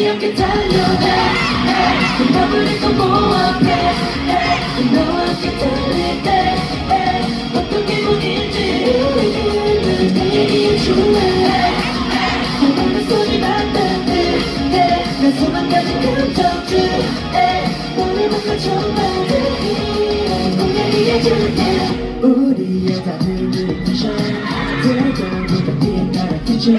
귀엽게 달려가. 그 마블이 또 모아해 너와 함께 달릴 때. 어떤 기분인지 얘기해 줄래? 너만의 손이 만났을 때난 소망가는 감정들 너를 만나 정말 꼭 얘기해 줄게. 우리의 다른 미션 들어간 것 같은 나라 기준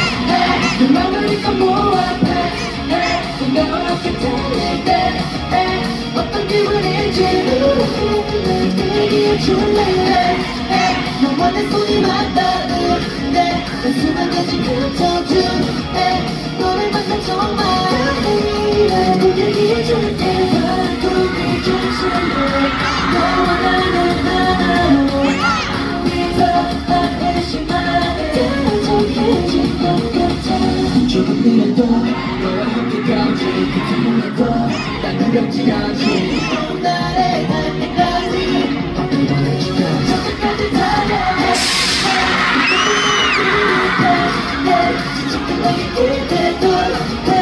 줄래 너만의 손이 맞닿을때 내 수만까지 붙여줄래 너를 만나 정말 내일을 보내기 줄때 바꾸기 줄래 너와 나는 하나로 네가 나의 심하게 대적해진 것 같아 조금 느려도 너와 함께 가지 그때 몰라도 난 두렵지 않아 Corre, corre,